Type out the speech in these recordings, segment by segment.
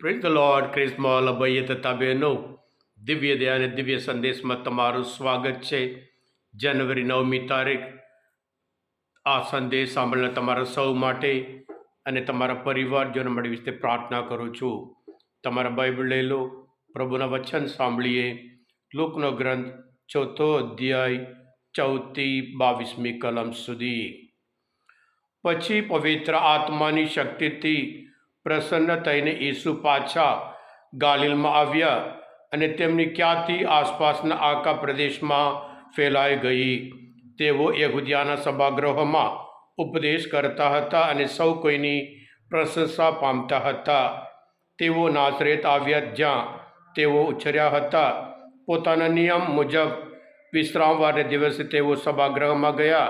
Praise the Lord ક્રિસ્મોલ અભય તથા બહેનો દિવ્ય દયા અને દિવ્ય સંદેશમાં તમારું સ્વાગત છે જનવરી નવમી તારીખ. આ સંદેશ સાંભળનાર તમારા સૌ માટે અને તમારા પરિવારજનો માટે વિશે પ્રાર્થના કરું છું. તમારા બાઇબલ લઈ લો, પ્રભુના વચન સાંભળીએ. લોકનો ગ્રંથ ચોથો અધ્યાય, ચૌથી, બાવીસમી કલમ સુધી. પછી પવિત્ર આત્માની શક્તિથી પ્રસન્ન થઈને ઈસુ પાછા ગાલિલમાં આવ્યા અને તેમની ખ્યાતિ આસપાસના આખા પ્રદેશમાં ફેલાઈ ગઈ? તેઓ યહુદિયાના સભાગૃહમાં ઉપદેશ કરતા હતા અને સૌ કોઈની પ્રશંસા પામતા હતા. તેઓ નાસરેત આવ્યા જ્યાં તેઓ ઉછર્યા હતા. પોતાના નિયમ મુજબ વિશ્રામવારે દિવસે તેઓ સભાગૃહમાં ગયા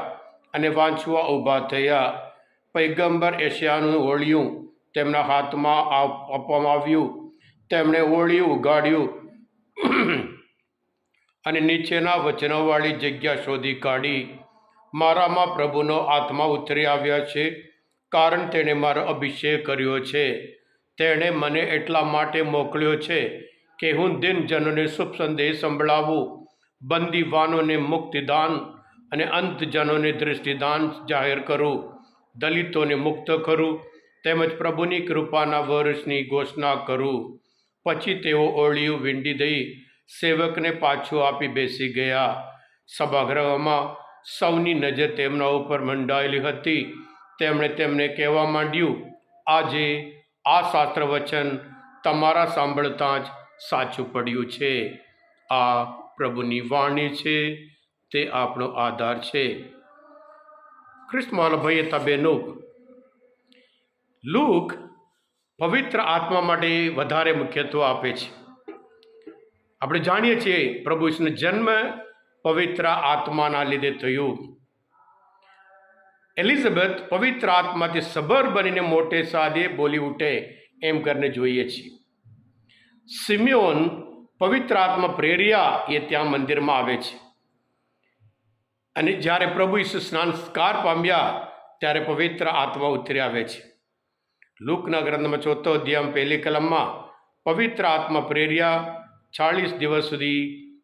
અને વાંચવા ઊભા થયા. પૈગંબર એશિયાનું ઓળિયું તેમના હાથમાં આપ- આપવામાં આવ્યું. તેમણે ઓળિયું, ઉગાડ્યું. અને નીચેના વચનોવાળી જગ્યા શોધી કાઢી. મારામાં પ્રભુનો આત્મા ઉતરી આવ્યા છે, કારણ તેણે મારો અભિષેક કર્યો છે. તેણે મને એટલા માટે મોકલ્યો છે કે હું દિનજનોને શુભ સંદેશ સંભળાવું, બંદીવાનોને મુક્તિદાન અને અંતજનોને દૃષ્ટિદાન જાહેર કરું, દલિતોને મુક્ત કરું તેમજ પ્રભુની કૃપાના વર્ષની ઘોષણા કરું. પછી તેઓ ઓળિયું વીંડી દઈ સેવકને પાછું આપી બેસી ગયા. સભાગૃહમાં સૌની નજર તેમના ઉપર મંડાયેલી હતી. તેમણે તેમને કહેવા માંડ્યું, આજે આ શાસ્ત્ર વચન તમારા સાંભળતા જ સાચું પડ્યું છે. આ પ્રભુની વાણી છે, તે આપણો આધાર છે. ખ્રિસ્તમાલ ભાઈ તબેનો લૂક પવિત્ર આત્મા માટે વધારે મુખ્યત્વ આપે છે. આપણે જાણીએ છીએ પ્રભુ ઈશ્વરનો જન્મ પવિત્ર આત્માના લીધે થયું. એલિઝાબેથ પવિત્ર આત્માથી સબર બનીને મોટે સાદે બોલી ઉઠે એમ કરીને જોઈએ છીએ. સિમિયોન પવિત્ર આત્મા પ્રેર્યા એ ત્યાં મંદિરમાં આવે છે. અને જ્યારે પ્રભુ ઈસુ સ્નાનસ્કાર પામ્યા ત્યારે પવિત્ર આત્મા ઉતરી આવે છે. લૂકના ગ્રંથમાં ચોથો અધ્યાય પહેલી કલમમાં, પવિત્ર આત્મા પ્રેર્યા, ચાળીસ દિવસ સુધી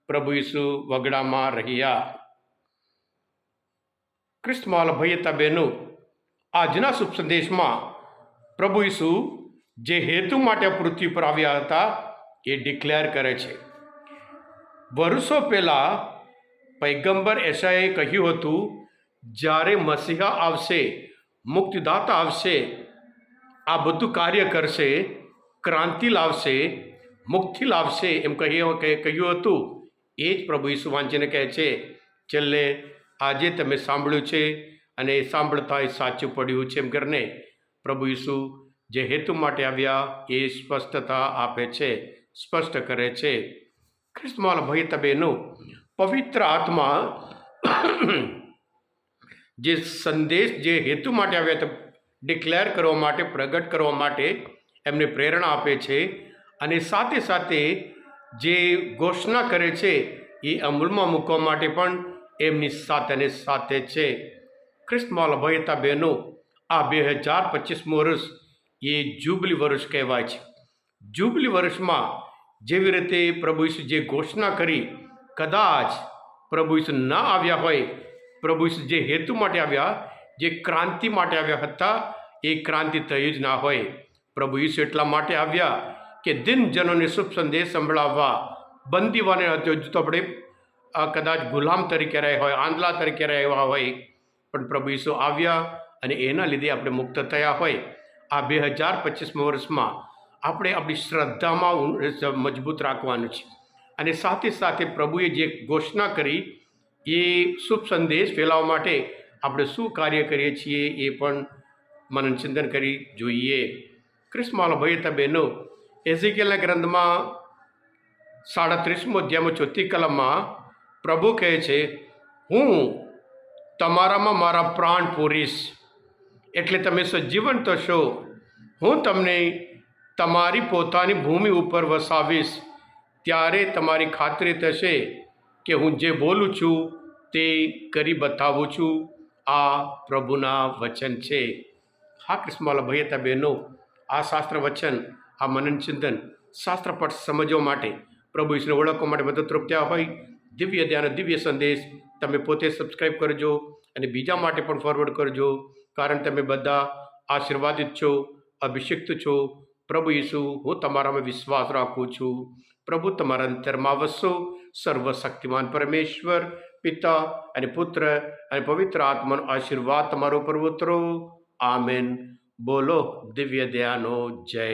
પ્રભુ ઈસુ વગડામાં રહ્યા. ક્રિસ્તમાલ ભયતા બહેનો, આજના શુભ સંદેશમાં પ્રભુ ઈસુ જે હેતુ માટે પૃથ્વી પર આવ્યા હતા એ ડિક્લેર કરે છે. વર્ષો પહેલાં પૈગંબર એસાએ કહ્યું હતું, જ્યારે મસીહા આવશે, મુક્તિદાતા આવશે આ બધું કાર્ય કરશે, ક્રાંતિ લાવશે, મુક્તિ લાવશે એમ કહ્યું કહ્યું હતું. એ જ પ્રભુ ઈસુ વાંચીને કહે છે, છેલ્લે આજે તમે સાંભળ્યું છે અને એ સાંભળતા એ સાચું પડ્યું છે એમ કરીને પ્રભુ ઈસુ જે હેતુ માટે આવ્યા એ સ્પષ્ટતા આપે છે, સ્પષ્ટ કરે છે. ખ્રિસ્તમાલ ભાઈ તબેનો પવિત્ર આત્મા જે સંદેશ જે હેતુ માટે આવ્યા ડિક્લેર કરવા માટે, પ્રગટ કરવા માટે એમને પ્રેરણા આપે છે અને સાથે સાથે જે ઘોષણા કરે છે એ અમલમાં મૂકવા માટે પણ એમની સાથે સાથે છે. ખ્રિસ્તમાલ અભયતા બહેનો, આ બે હજાર પચીસમું વર્ષ એ જુબલી વર્ષ કહેવાય છે. જુબલી વર્ષમાં જેવી રીતે પ્રભુ ઈસુ જે ઘોષણા કરી, કદાચ પ્રભુ ઈસુ ન આવ્યા હોય, પ્રભુ ઈસુ જે હેતુ માટે આવ્યા જે ક્રાંતિ માટે આવ્યા હતા, એ ક્રાંતિ થઈ જ ના હોય. પ્રભુ ઈસુ એટલા માટે આવ્યા કે દિનજનોને શુભ સંદેશ સંભળાવવા. બંદીવાને હતો તો આપણે કદાચ ગુલામ તરીકે રહ્યા હોય, આંધલા તરીકે રહ્યા હોય, પણ પ્રભુ ઈસુ આવ્યા અને એના લીધે આપણે મુક્ત થયા હોય. આ બે હજાર પચીસમાં વર્ષમાં આપણે આપણી શ્રદ્ધામાં મજબૂત રાખવાનું છે. અને સાથે સાથે પ્રભુએ જે ઘોષણા કરી, એ શુભ સંદેશ ફેલાવવા માટે આપણે શું કાર્ય કરીએ છીએ એ પણ મનન ચિંતન કરી જોઈએ. ક્રિસ્માલ ભાઈ બહેનો એઝિકેલના ગ્રંથમાં સાડત્રીસમો અધ્યાયમાં ચોથી કલમમાં પ્રભુ કહે છે, હું તમારામાં મારા પ્રાણ પૂરીશ. એટલે તમે સજીવન થશો હું તમને તમારી પોતાની ભૂમિ ઉપર વસાવીશ. ત્યારે તમારી ખાતરી થશે કે હું જે બોલું છું તે કરી બતાવું છું. આ પ્રભુના વચન છે. હા, કૃષ્ણમાલા ભૈયતા બહેનો આ શાસ્ત્ર વચન, આ મનન ચિંતન શાસ્ત્રપઠ સમજવા માટે, પ્રભુ ઈશ્વરને ઓળખવા માટે મદદરૂપ થયા હોય. દિવ્ય ધ્યાન, દિવ્ય સંદેશ તમે પોતે સબસ્ક્રાઈબ કરજો અને બીજા માટે પણ ફોરવર્ડ કરજો. કારણ તમે બધા આશીર્વાદિત છો, અભિષિક્ત છો. પ્રભુ ઈસુ, હું તમારામાં વિશ્વાસ રાખું છું. પ્રભુ, તમારા અંતરમાં વસો. સર્વશક્તિમાન પરમેશ્વર પિતા અને પુત્ર અને પવિત્ર આત્માનો આશીર્વાદ તમારો ઉપર ઉતરો. આમેન. બોલો દિવ્ય દયાનો જય.